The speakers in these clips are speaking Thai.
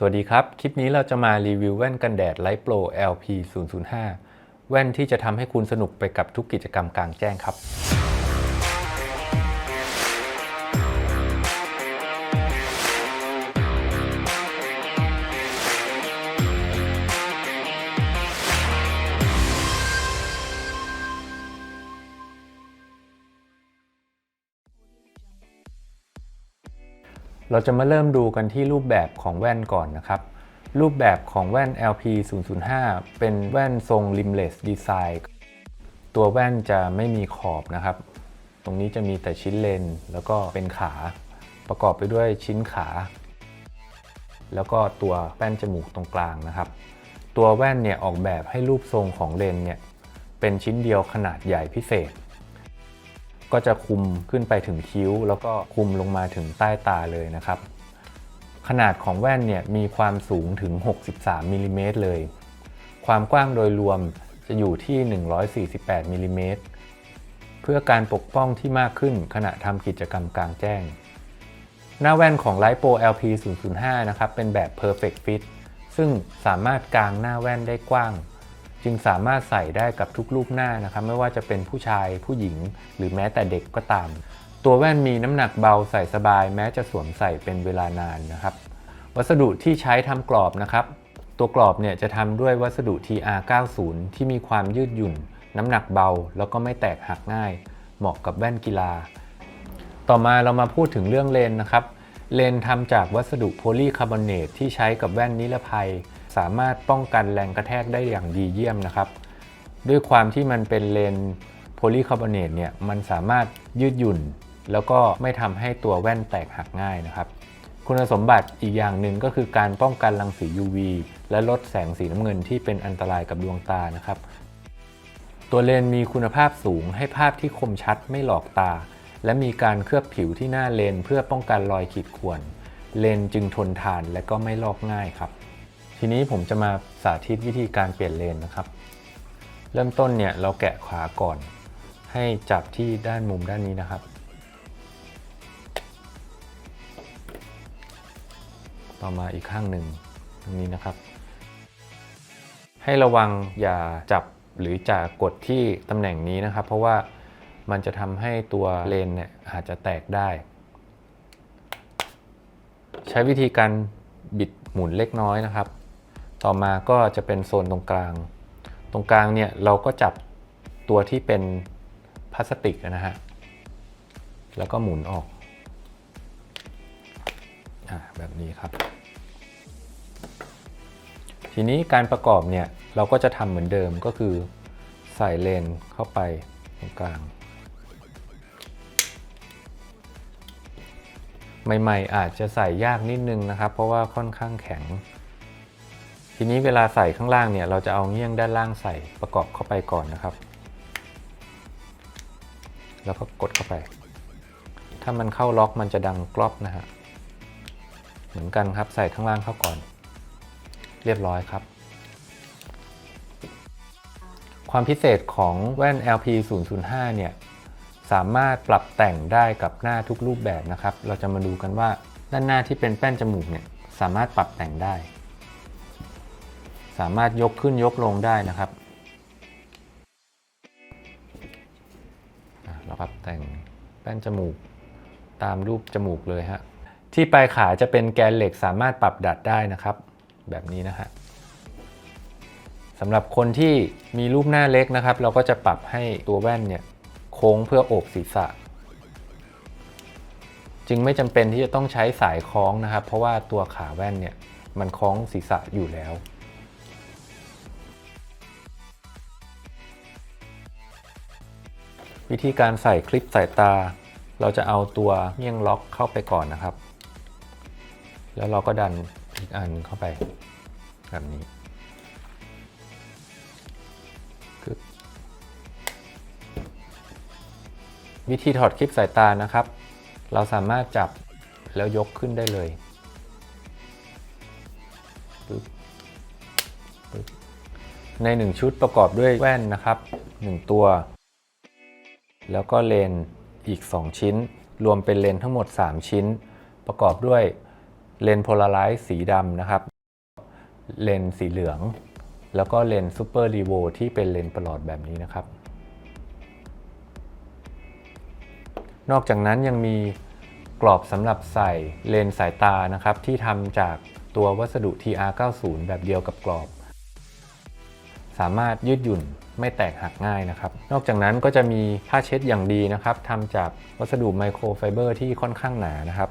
สวัสดีครับ คลิปนี้เราจะมารีวิวแว่นกันแดด Light Pro LP 005แว่นที่จะทำให้คุณสนุกไปกับทุกกิจกรรมกลางแจ้งครับ เราจะมาเริ่มดูกันที่รูปแบบของแว่นก่อนนะครับ รูปแบบของแว่น LP 005เป็นแว่นทรง rimless design ตัวแว่นจะไม่มีขอบนะครับ ตรงนี้จะมีแต่ชิ้นเลนแล้วก็เป็นขาประกอบไปด้วยชิ้นขา แล้วก็ตัวแป้นจมูกตรงกลางนะครับ ตัวแว่นเนี่ยออกแบบให้รูปทรงของเลนเนี่ยเป็นชิ้นเดียวขนาดใหญ่พิเศษ ก็จะคุมขึ้นไปถึงคิ้ว แล้วก็คุมลงมาถึงใต้ตาเลยนะครับ ขนาดของแว่นเนี่ยมีความสูงถึง 63มิลลิเมตรเลย ความกว้างโดยรวมจะอยู่ที่ 148มิลลิเมตรเพื่อการปกป้องที่มากขึ้นขณะทำกิจกรรมกลางแจ้ง หน้าแว่นของ LightPro LP 005นะครับเป็นแบบ Perfect Fit ซึ่งสามารถกางหน้าแว่นได้กว้าง จึงสามารถใส่ได้กับทุกรูปหน้านะครับไม่ว่าจะเป็นผู้ชายผู้หญิง หรือแม้แต่เด็กก็ตาม ตัวแว่นมีน้ำหนักเบาใส่สบาย แม้จะสวมใส่เป็นเวลานานนะครับ วัสดุที่ใช้ทำกรอบนะครับ ตัวกรอบเนี่ยจะทำด้วยวัสดุ TR90 ที่มีความยืดหยุ่น น้ำหนักเบา แล้วก็ไม่แตกหักง่าย เหมาะกับแว่นกีฬา ต่อมาเรามาพูดถึงเรื่องเลนนะครับเลนทำจากวัสดุโพลีคาร์บอเนตที่ใช้กับแว่นนิรภัย สามารถป้องกันแรงกระแทกได้อย่างดีเยี่ยมนะครับ ด้วยความที่มันเป็นเลนโพลีคาร์บอเนตเนี่ยมันสามารถยืดหยุ่น แล้วก็ไม่ทำให้ตัวแว่นแตกหักง่ายนะครับ คุณสมบัติอีกอย่างหนึ่งก็คือการป้องกันรังสี UV และลดแสงสีน้ำเงินที่เป็นอันตรายกับดวงตานะครับ ตัวเลนส์มีคุณภาพสูงให้ภาพที่คมชัดไม่หลอกตา และมีการเคลือบผิวที่หน้าเลนส์เพื่อป้องกันรอยขีดข่วนเลนส์จึงทนทานและก็ไม่ลอกง่ายครับ ทีนี้ผมจะมาสาธิตวิธีการเปลี่ยนเลนนะครับ เริ่มต้นเนี่ยเราแกะขวาก่อน ให้จับที่ด้านมุมด้านนี้นะครับ ต่อมาอีกข้างหนึ่งตรงนี้นะครับ ให้ระวังอย่าจับหรือจะกดที่ตำแหน่งนี้นะครับ เพราะว่ามันจะทำให้ตัวเลนเนี่ยอาจจะแตกได้ ใช้วิธีการบิดหมุนเล็กน้อยนะครับ ต่อมาก็จะเป็นโซนตรงกลาง ตรงกลางเนี่ยเราก็จับตัวที่เป็นพลาสติกนะฮะ แล้วก็หมุนออกอแบบนี้ครับ ทีนี้การประกอบเนี่ยเราก็จะทำเหมือนเดิมก็คือใส่เลนเข้าไปตรงกลาง ใหม่ ๆ อาจจะใส่ยากนิดนึงนะครับ เพราะว่าค่อนข้างแข็ง ทีนี้เวลาใส่ข้างล่างเนี่ยเราจะเอาเงี้ยงด้านล่างใส่ประกอบเข้าไปก่อนนะครับ แล้วก็กดเข้าไป ถ้ามันเข้าล็อกมันจะดังกรอบนะฮะเหมือนกันครับใส่ข้างล่างเข้าก่อน เรียบร้อยครับ ความพิเศษของแว่น LP 005เนี่ยสามารถปรับแต่งได้กับหน้าทุกรูปแบบนะครับ เราจะมาดูกันว่าด้านหน้าที่เป็นแป้นจมูกเนี่ยสามารถปรับแต่งได้ สามารถยกขึ้นยกลงได้นะครับเราปรับแต่งแป้นจมูกตามรูปจมูกเลยฮะที่ปลายขาจะเป็นแกนเหล็กสามารถปรับดัดได้นะครับ แบบนี้นะฮะสำหรับคนที่มีรูปหน้าเล็กนะครับ เราก็จะปรับให้ตัวแว่นเนี่ยโค้งเพื่อโอบศีรษะ จึงไม่จำเป็นที่จะต้องใช้สายคล้องนะครับ เพราะว่าตัวขาแว่นเนี่ยมันคล้องศีรษะอยู่แล้ว วิธีการใส่คลิปสายตา เราจะเอาตัวเงี้ยงล็อกเข้าไปก่อนนะครับ แล้วเราก็ดันอีกอันเข้าไปแบบนี้วิธีถอดคลิปสายตานะครับ เราสามารถจับแล้วยกขึ้นได้เลยปึ๊บปึ๊บใน 1 ชุดประกอบด้วยแว่นนะครับ 1 ตัว แล้วก็เลนอีก 2 ชิ้น รวมเป็นเลนทั้งหมด 3 ชิ้น ประกอบด้วยเลนโพลาไรซ์สีดำนะครับ เลนสีเหลือง แล้วก็เลนซูเปอร์รีโวที่เป็นเลนประหลอดแบบนี้นะครับ นอกจากนั้นยังมีกรอบสำหรับใส่เลนสายตานะครับ ที่ทำจากตัววัสดุ TR90 แบบเดียวกับกรอบ สามารถยืดหยุ่นไม่แตกหักง่ายนะครับ นอกจากนั้นก็จะมีผ้าเช็ดอย่างดีนะครับทำจากวัสดุไมโครไฟเบอร์ที่ค่อนข้างหนานะครับ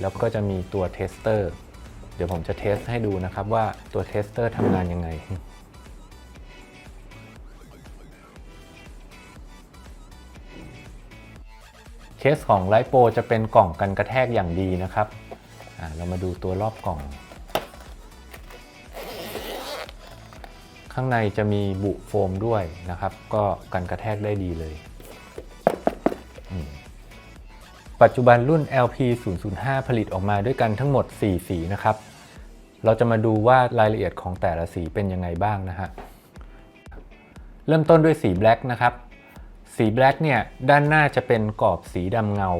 แล้วก็จะมีตัวเทสเตอร์ เดี๋ยวผมจะเทสให้ดูนะครับว่าตัวเทสเตอร์ทำงานยังไง เคสของไลโปจะเป็นกล่องกันกระแทกอย่างดีนะครับ เรามาดูตัวรอบกล่อง ข้างในจะมีบุโฟมด้วยนะครับ ก็กันกระแทกได้ดีเลย ปัจจุบันรุ่น LP 005ผลิตออกมาด้วยกันทั้งหมด 4 สีนะครับ เราจะมาดูว่ารายละเอียดของแต่ละสีเป็นยังไงบ้างนะฮะ เริ่มต้นด้วยสีแบล็กนะครับ สีแบล็กเนี่ยด้านหน้าจะเป็นกรอบสีดำเงา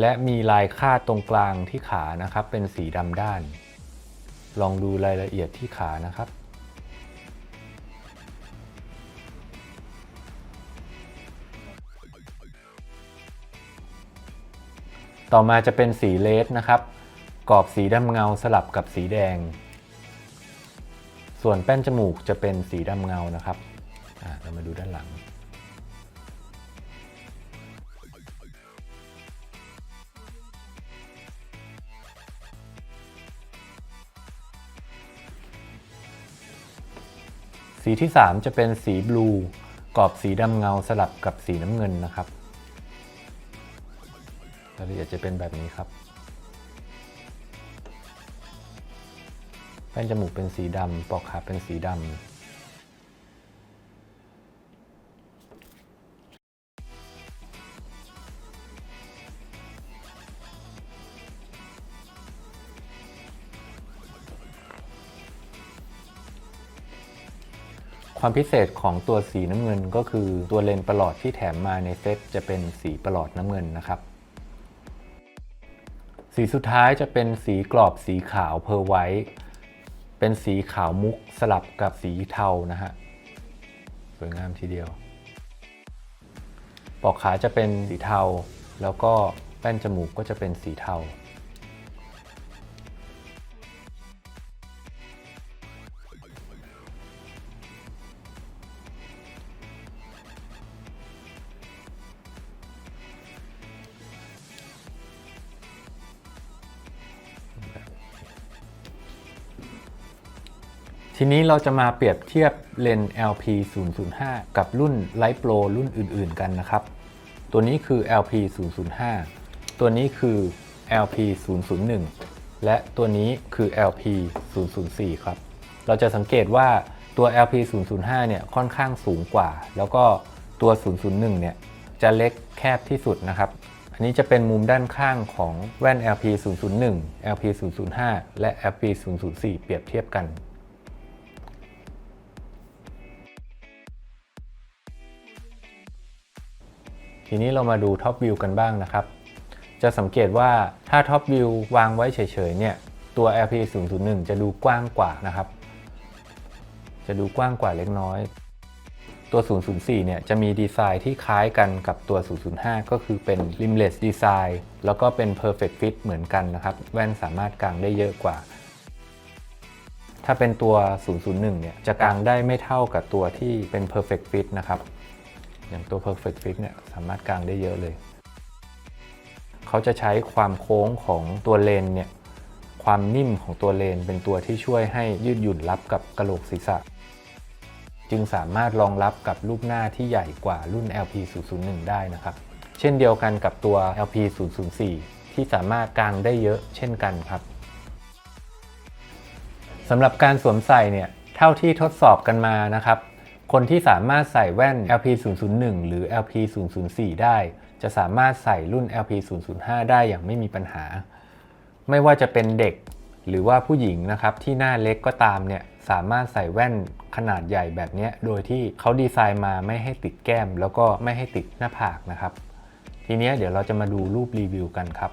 และมีลายคาดตรงกลางที่ขานะครับ เป็นสีดำด้าน ลองดูรายละเอียดที่ขานะครับ ต่อมาจะเป็นสีเลสนะครับกรอบสีดำเงาสลับกับสีแดง ส่วนแป้นจมูกจะเป็นสีดำเงานะครับอ่าเรามาดูด้านหลัง สีที่ 3 จะเป็นสีบลูกรอบสีดำเงาสลับกับสีน้ำเงินนะครับรายละเอียดจะเป็นแบบนี้ครับ แป้นจมูกเป็นสีดำปอกขาเป็นสีดำ ความพิเศษของตัวสีน้ำเงินก็คือตัวเลนส์ประหลอดที่แถมมาในเซตจะเป็นสีประหลอดน้ำเงินนะครับ สีสุดท้ายจะเป็นสีกรอบสีขาวเพอร์ไวท์เป็นสีขาวมุกสลับกับสีเทานะฮะสวยงามทีเดียว ปอกขาจะเป็นสีเทา แล้วก็แป้นจมูกก็จะเป็นสีเทา ทีนี้เราจะมาเปรียบเทียบเลนส์ LP 005กับรุ่น Light Pro รุ่นอื่น ๆ กันนะครับ ตัวนี้คือ LP 005ตัวนี้คือ LP 001และตัวนี้คือ LP 004ครับ เราจะสังเกตว่าตัว LP 005เนี่ยค่อนข้างสูงกว่า แล้วก็ตัว 001 เนี่ยจะเล็กแคบที่สุดนะครับ อันนี้จะเป็นมุมด้านข้างของแว่น LP 001 LP 005และ LP 004เปรียบเทียบกัน ทีนี้เรามาดูท็อปวิวกันบ้างนะครับ จะสังเกตว่าถ้าท็อปวิววางไว้เฉยๆเนี่ย ตัว LP 001จะดูกว้างกว่านะครับ จะดูกว้างกว่าเล็กน้อย ตัว 004 เนี่ยจะมีดีไซน์ที่คล้ายกันกับตัว 005 ก็คือเป็น rimless design แล้วก็เป็น perfect fit เหมือนกันนะครับ แว่นสามารถกางได้เยอะกว่าถ้าเป็นตัว 001 เนี่ย จะกางได้ไม่เท่ากับตัวที่เป็น perfect fit นะครับ อย่างตัว perfect fit เนี่ยสามารถกางได้เยอะเลย เขาจะใช้ความโค้งของตัวเลนเนี่ยความนิ่มของตัวเลนเป็นตัวที่ช่วยให้ยืดหยุ่นรับกับกระโหลกศีรษะ จึงสามารถรองรับกับรูปหน้าที่ใหญ่กว่ารุ่น LP 001ได้นะครับ เช่นเดียวกันกับตัว LP 004ที่สามารถกางได้เยอะเช่นกันครับสำหรับการสวมใส่เนี่ยเท่าที่ทดสอบกันมานะครับ คนที่สามารถใส่แว่น LP 001หรือ LP 004ได้ จะสามารถใส่รุ่น LP 005ได้อย่างไม่มีปัญหา ไม่ว่าจะเป็นเด็กหรือว่าผู้หญิงนะครับที่หน้าเล็กก็ตามเนี่ยสามารถใส่แว่นขนาดใหญ่แบบนี้โดยที่เขาดีไซน์มาไม่ให้ติดแก้ม แล้วก็ไม่ให้ติดหน้าผากนะครับ ทีเนี้ยเดี๋ยวเราจะมาดูรูปรีวิวกันครับ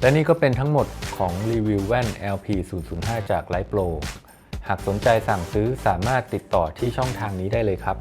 และนี่ก็เป็นทั้งหมดของรีวิวแว่น LP 005จาก Light Pro หากสนใจสั่งซื้อสามารถติดต่อที่ช่องทางนี้ได้เลยครับ